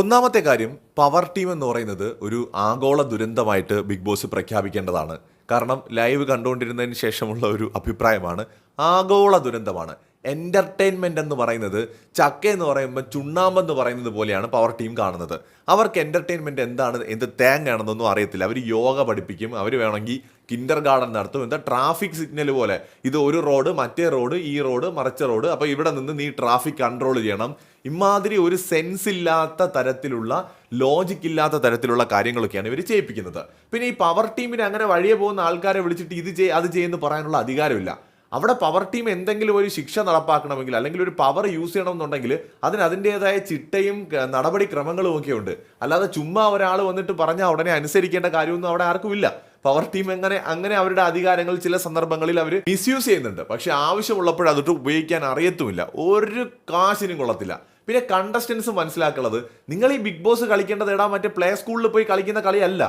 ഒന്നാമത്തെ കാര്യം power team എന്ന് പറയുന്നത് ഒരു ആഗോള ദുരന്തമായിട്ട് ബിഗ് ബോസ് പ്രഖ്യാപിക്കേണ്ടതാണ്. കാരണം ലൈവ് കണ്ടുകൊണ്ടിരുന്നതിന് ശേഷമുള്ള ഒരു അഭിപ്രായമാണ് ആഗോള ദുരന്തമാണ്. എന്റർടൈൻമെന്റ് എന്ന് പറയുന്നത് ചക്ക എന്ന് പറയുമ്പോൾ ചുണ്ണാമ്പെന്ന് പറയുന്നത് പോലെയാണ് പവർ ടീം കാണുന്നത്. അവർക്ക് എന്റർടൈൻമെന്റ് എന്താണ് എന്ത് തേങ്ങയാണെന്നൊന്നും അറിയത്തില്ല. അവർ യോഗ പഠിപ്പിക്കും. അവർ വേണമെങ്കിൽ കിൻഡർ ഗാർഡൻ നടത്തും. എന്താ ട്രാഫിക് സിഗ്നൽ പോലെ. ഇത് ഒരു റോഡ് മറ്റേ റോഡ് ഈ റോഡ് മറിച്ച റോഡ് അപ്പോൾ ഇവിടെ നിന്ന് നീ ട്രാഫിക് കൺട്രോൾ ചെയ്യണം. ഇമാതിരി ഒരു സെൻസ് ഇല്ലാത്ത തരത്തിലുള്ള ലോജിക് ഇല്ലാത്ത തരത്തിലുള്ള കാര്യങ്ങളൊക്കെയാണ് ഇവർ ചെയ്യിപ്പിക്കുന്നത്. പിന്നെ ഈ പവർ ടീമിന് അങ്ങനെ വഴിയെ പോകുന്ന ആൾക്കാരെ വിളിച്ചിട്ട് ഇത് ചെയ് അത് ചെയ്യുമെന്ന് പറയാനുള്ള അധികാരമില്ല. അവിടെ പവർ ടീം എന്തെങ്കിലും ഒരു ശിക്ഷ നടപ്പാക്കണമെങ്കിൽ അല്ലെങ്കിൽ ഒരു പവർ യൂസ് ചെയ്യണമെന്നുണ്ടെങ്കിൽ അതിന് അതിന്റെതായ ചിട്ടയും നടപടിക്രമങ്ങളും ഒക്കെ ഉണ്ട്. അല്ലാതെ ചുമ്മാ ഒരാൾ വന്നിട്ട് പറഞ്ഞാൽ ഉടനെ അനുസരിക്കേണ്ട കാര്യമൊന്നും അവിടെ ആർക്കുമില്ല പവർ ടീം എങ്ങനെ അങ്ങനെ അവരുടെ അധികാരങ്ങൾ ചില സന്ദർഭങ്ങളിൽ അവർ മിസ്യൂസ് ചെയ്യുന്നുണ്ട്. പക്ഷെ ആവശ്യമുള്ളപ്പോൾ അതിട്ട് ഉപയോഗിക്കാൻ അറിയത്തുമില്ല. ഒരു കാശിനും കൊള്ളത്തില്ല. പിന്നെ കണ്ടസ്റ്റൻസ് മനസ്സിലാക്കുന്നത് നിങ്ങൾ ഈ ബിഗ് ബോസ് കളിക്കേണ്ടത് ഇടാൻ മറ്റേ പ്ലേ സ്കൂളിൽ പോയി കളിക്കുന്ന കളിയല്ല.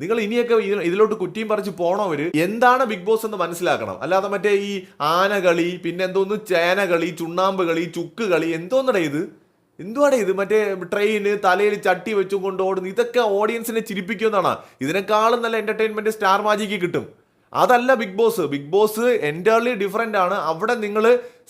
നിങ്ങൾ ഇനിയൊക്കെ ഇത് ഇതിലോട്ട് കുറ്റിയും പറിച്ച് അവർ എന്താണ് ബിഗ് ബോസ് എന്ന് മനസ്സിലാക്കണം. അല്ലാതെ മറ്റേ ഈ ആനകളി പിന്നെ എന്തോന്ന് ചേനകളി ചുണ്ണാമ്പ് കളി ചുക്ക് കളി എന്തോന്നടേ ഇത്? എന്തുവാടേ ഇത്? മറ്റേ ട്രെയിന് തലയിൽ ചട്ടി വെച്ചും കൊണ്ട് ഓടുന്നു ഇതൊക്കെ ഓഡിയൻസിനെ ചിരിപ്പിക്കുമെന്നാണ്? ഇതിനേക്കാളും നല്ല എന്റർടൈൻമെന്റ് സ്റ്റാർ മാജിക്ക് കിട്ടും. അതല്ല big boss. Big boss entirely different ആണ്. അവിടെ നിങ്ങൾ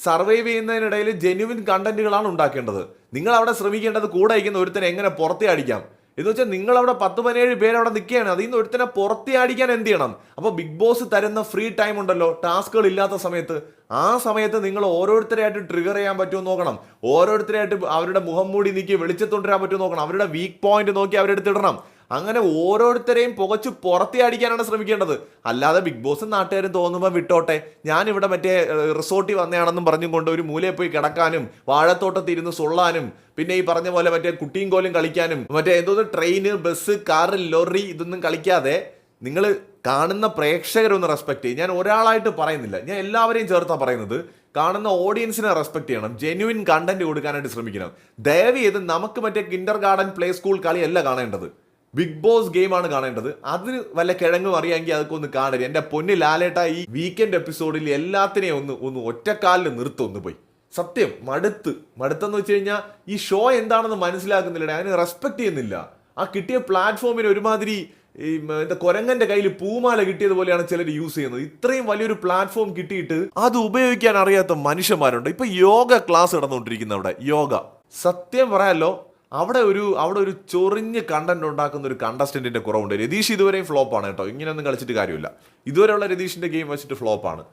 സർവൈവ് ചെയ്യുന്നതിനിടയിൽ ജെന്യുവിൻ കണ്ടന്റുകളാണ് ഉണ്ടാക്കേണ്ടത്. നിങ്ങൾ അവിടെ ശ്രമിക്കേണ്ടത് കൂടെ അയക്കുന്ന ഒരുത്തനെ എങ്ങനെ പുറത്തേ അടിക്കാം? എന്ന് വെച്ചാൽ നിങ്ങൾ അവിടെ പത്ത് പതിനേഴ് പേര് അവിടെ നിൽക്കുകയാണ്. അതിൽ നിന്ന് ഒരുത്തനെ പുറത്തേ അടിക്കാൻ എന്ത് ചെയ്യണം? അപ്പോൾ ബിഗ് ബോസ് തരുന്ന ഫ്രീ ടൈം ഉണ്ടല്ലോ ടാസ്കുകൾ ഇല്ലാത്ത സമയത്ത്. ആ സമയത്ത് നിങ്ങൾ ഓരോരുത്തരെയായിട്ട് ട്രിഗർ ചെയ്യാൻ പറ്റുമോ നോക്കണം. ഓരോരുത്തരെയായിട്ട് അവരുടെ മുഖം മൂടി നീക്കി വെളിച്ചത്തൊണ്ടിരാൻ പറ്റുമോ നോക്കണം. അവരുടെ വീക്ക് പോയിന്റ് നോക്കി അവരെടുത്തിടണം. അങ്ങനെ ഓരോരുത്തരെയും പുകച്ച് പുറത്തേ അടിക്കാനാണ് ശ്രമിക്കേണ്ടത്. അല്ലാതെ ബിഗ് ബോസും നാട്ടുകാരും തോന്നുമ്പോൾ വിട്ടോട്ടെ. ഞാൻ ഇവിടെ മറ്റേ റിസോർട്ടിൽ വന്നതാണെന്നും പറഞ്ഞും കൊണ്ട് ഒരു മൂലയിൽ പോയി കിടക്കാനും വാഴത്തോട്ടത്തിൽ ഇരുന്ന് സുള്ളാനും പിന്നെ ഈ പറഞ്ഞ പോലെ മറ്റേ കുട്ടിയും കോലും കളിക്കാനും മറ്റേ എന്തോന്ന് ട്രെയിന് ബസ് കാറ് ലോറി ഇതൊന്നും കളിക്കാതെ നിങ്ങൾ കാണുന്ന പ്രേക്ഷകരൊന്ന് റെസ്പെക്ട് ചെയ്യും. ഞാൻ ഒരാളായിട്ട് പറയുന്നില്ല. ഞാൻ എല്ലാവരെയും ചേർത്താണ് പറയുന്നത്. കാണുന്ന ഓഡിയൻസിനെ റെസ്പെക്ട് ചെയ്യണം. ജെന്യുവിൻ കണ്ടന്റ് കൊടുക്കാനായിട്ട് ശ്രമിക്കണം. ദയവ് ചെയ്ത് നമുക്ക് മറ്റേ കിൻഡർ ഗാർഡൻ പ്ലേ സ്കൂൾ കളിയല്ല കാണേണ്ടത്. ബിഗ് ബോസ് ഗെയിമാണ് കാണേണ്ടത്. അതിന് വല്ല കിഴങ്ങും അറിയാമെങ്കിൽ അതൊക്കെ ഒന്ന് കാണരുത്. എന്റെ പൊന്നി ലാലേട്ട ഈ വീക്കെൻഡ് എപ്പിസോഡിൽ എല്ലാത്തിനെയും ഒന്ന് ഒന്ന് ഒറ്റക്കാലിൽ നിർത്തും ഒന്ന് പോയി. സത്യം മടുത്ത്. മടുത്തെന്ന് വെച്ച് കഴിഞ്ഞാൽ ഈ ഷോ എന്താണെന്ന് മനസ്സിലാക്കുന്നില്ല അതിന് റെസ്പെക്ട് ചെയ്യുന്നില്ല. ആ കിട്ടിയ പ്ലാറ്റ്ഫോമിന് ഒരുമാതിരി ഈ എന്താ കൊരങ്ങന്റെ കയ്യിൽ പൂമാല കിട്ടിയതുപോലെയാണ് ചിലർ യൂസ് ചെയ്യുന്നത്. ഇത്രയും വലിയൊരു പ്ലാറ്റ്ഫോം കിട്ടിയിട്ട് അത് ഉപയോഗിക്കാൻ അറിയാത്ത മനുഷ്യന്മാരുണ്ട്. ഇപ്പൊ യോഗ ക്ലാസ് നടന്നുകൊണ്ടിരിക്കുന്ന അവിടെ. യോഗ. സത്യം പറയാലോ അവിടെ ഒരു അവിടെ ഒരു ചൊറിഞ്ഞ് കണ്ടന്റ് ഉണ്ടാക്കുന്ന ഒരു കണ്ടസ്റ്റന്റിന്റെ കുറവുണ്ട്. രതീഷ് ഇതുവരെയും ഫ്ലോപ്പാണ് കേട്ടോ. ഇങ്ങനെയൊന്നും കളിച്ചിട്ട് കാര്യമില്ല. ഇതുവരെയുള്ള രതീഷിന്റെ ഗെയിം വെച്ചിട്ട് ഫ്ലോപ്പാണ്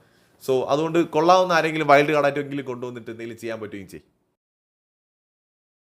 സോ അതുകൊണ്ട് കൊള്ളാവുന്ന ആരെങ്കിലും വൈൽഡ് കാർഡായിട്ടെങ്കിലും കൊണ്ടുവന്നിട്ട് എന്തെങ്കിലും ചെയ്യാൻ പറ്റുകയും ചെയ്യും.